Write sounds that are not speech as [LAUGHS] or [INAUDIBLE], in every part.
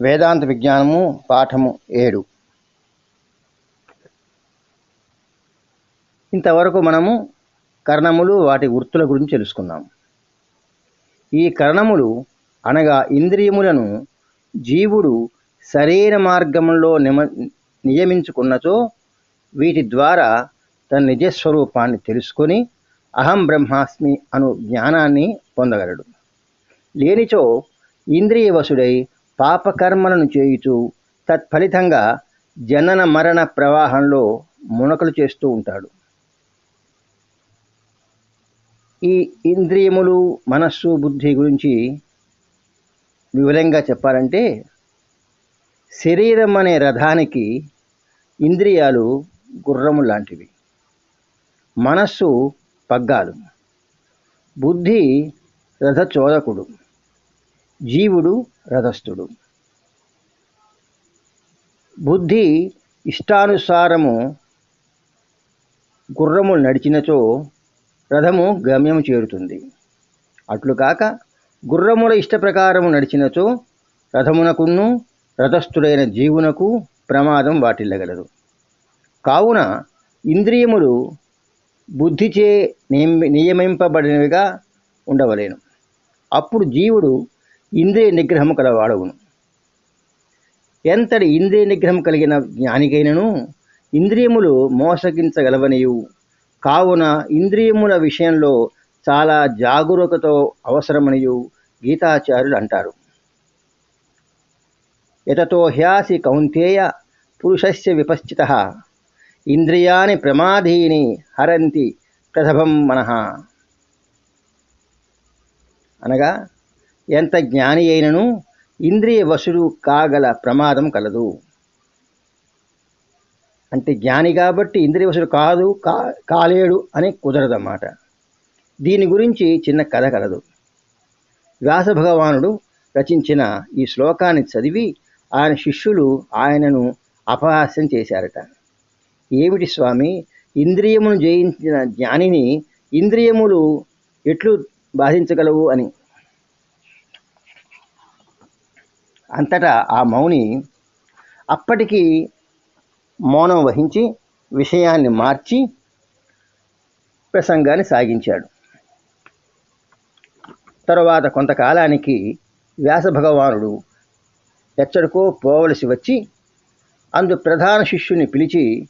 వేదాంత విజ్ఞానము పాఠము ఏడు. ఇంతవరకు మనము కరణములు వాటి వృత్తుల గురించి తెలుసుకున్నాం. ఈ కరణములు అనగా ఇంద్రియములను జీవుడు సరైన మార్గంలో నిమ నియమించుకున్నచో వీటి ద్వారా తన నిజస్వరూపాన్ని తెలుసుకొని అహం బ్రహ్మాస్మి అను జ్ఞానాన్ని పొందగలడు. లేనిచో ఇంద్రియవశుడై పాపకర్మలను చేయుచు తత్ఫలితంగా జనన మరణ ప్రవాహంలో మునకలు చేస్తూ ఉంటాడు. ఈ ఇంద్రియములు మనస్సు బుద్ధి గురించి వివరంగా చెప్పాలంటే శరీరం అనే రథానికి ఇంద్రియాలు గుర్రము లాంటివి. మనస్సు పగ్గాలు. బుద్ధి రథచోదకుడు. జీవుడు రథస్థుడు. బుద్ధి ఇష్టానుసారము గుర్రము నడిచినచో రథము గమ్యము చేరుతుంది. అట్లు కాక గుర్రముల ఇష్ట ప్రకారము నడిచినచో రథమునకును రథస్థుడైన జీవునకు ప్రమాదం వాటిల్లగలదు. కావున ఇంద్రియములు బుద్ధిచే నియమింపబడినవిగా ఉండవలేను. అప్పుడు జీవుడు ఇంద్రియ నిగ్రహము కలవాడవును. ఎంతటి ఇంద్రియ నిగ్రహం కలిగిన జ్ఞానికైనను ఇంద్రియములు మోసగించగలవనియు. కావున ఇంద్రియముల విషయంలో చాలా జాగరూకతో అవసరమనియు గీతాచార్యులు అంటారు యతతో హ్యాసి కౌంతేయ పురుషస్య విపశ్చిత. ఇంద్రియాని ప్రమాధీని హరంతి ప్రథభం మనః. అనగా ఎంత జ్ఞాని అయినను ఇంద్రియ వశుడు కాగల ప్రమాదం కలదు. అంటే జ్ఞాని కాబట్టి ఇంద్రియ వశుడు కాదు కా కాలేడు అని కుదరదన్నమాట. దీని గురించి చిన్న కథ కలదు. వ్యాస భగవానుడు రచించిన ఈ శ్లోకాన్ని చదివి ఆయన శిష్యులు ఆయనను అపహాస్యం చేశారట. ఏమిటి స్వామి? ఇంద్రియమును జయించిన జ్ఞానిని ఇంద్రియములు ఎట్లు బాధించగలవు అని. అంతటా ఆ మౌని అప్పటికి మౌనం వహించి విషయాన్ని మార్చి ప్రసంగాన్ని సాగించాడు. తరువాత కొంతకాలానికి వ్యాస భగవానుడు ఎచ్చడికో పోవలసి వచ్చి అందు ప్రధాన శిష్యుని పిలిచి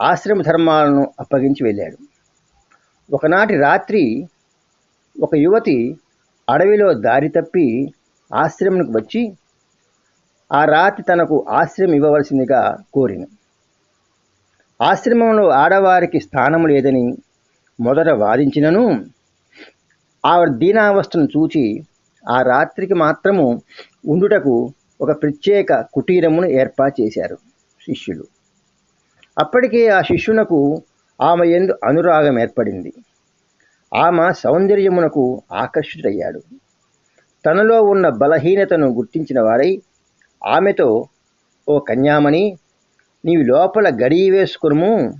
ఆశ్రమ ధర్మాలను అప్పగించి వెళ్ళాడు. ఒకనాటి రాత్రి ఒక యువతి అడవిలో దారి తప్పి ఆశ్రమంకు వచ్చి ఆ రాత్రి తనకు ఆశ్రయం ఇవ్వవలసిందిగా కోరిన. ఆశ్రమంలో ఆడవారికి స్థానం లేదని మొదట వాదించినను. ఆవిడ దీనావస్థను చూచి ఆ రాత్రికి మాత్రము ఉండుటకు ఒక ప్రత్యేక కుటీరమును ఏర్పాటు చేశారు శిష్యులు. అప్పటికే ఆ శిష్యునకు ఆమె ఎందు అనురాగం ఏర్పడింది. ఆమె సౌందర్యమునకు ఆకర్షితుడయ్యాడు. తనలో ఉన్న బలహీనతను గుర్తించిన వారై ఆమెతో ఓ కన్యామణి నీవి లోపల గడియ వేసుకును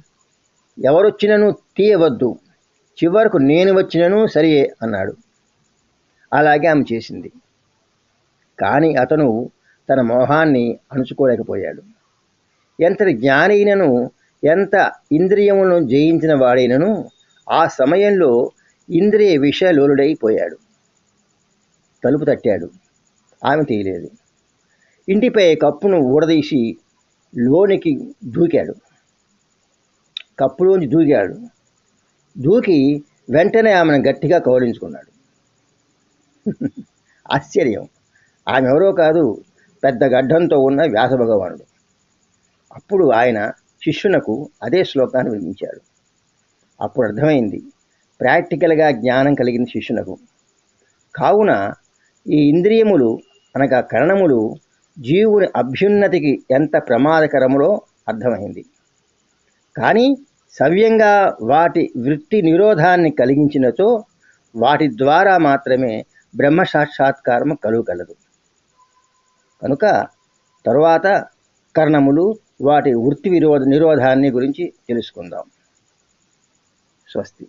ఎవరొచ్చినను తీయవద్దు. చివరకు నేను వచ్చినను సరియే అన్నాడు. అలాగే ఆమె చేసింది. కానీ అతను తన మోహాన్ని అణుచుకోలేకపోయాడు. ఎంతటి జ్ఞానైనను ఎంత ఇంద్రియములను జయించిన వాడైనను ఆ సమయంలో ఇంద్రియ విషయలోలుడైపోయాడు తలుపు తట్టాడు. ఆమె తీయలేదు. ఇంటిపై కప్పును ఊడదీసి లోనికి దూకాడు. కప్పులోంచి దూకాడు. దూకి వెంటనే ఆమెను గట్టిగా కౌలించుకున్నాడు [LAUGHS] ఆశ్చర్యం. ఆమె ఎవరో కాదు పెద్ద గడ్డంతో ఉన్న వ్యాస భగవానుడు అప్పుడు ఆయన శిష్యునకు అదే శ్లోకాన్ని వినిపించాడు. అప్పుడు అర్థమైంది. ప్రాక్టికల్గా జ్ఞానం కలిగిన శిష్యునకు. కావున ఈ ఇంద్రియములు అనగా కరణములు జీవుని అభ్యున్నతికి ఎంత ప్రమాదకరములో అర్థమైంది. కానీ సవ్యంగా వాటి వృత్తి నిరోధాన్ని కలిగించినచో వాటి ద్వారా మాత్రమే బ్రహ్మ సాక్షాత్కారము కలుగలదు. కనుక తరువాత కర్ణములు వాటి వృత్తి విరోధ నిరోధాన్ని గురించి తెలుసుకుందాం. స్వస్తి.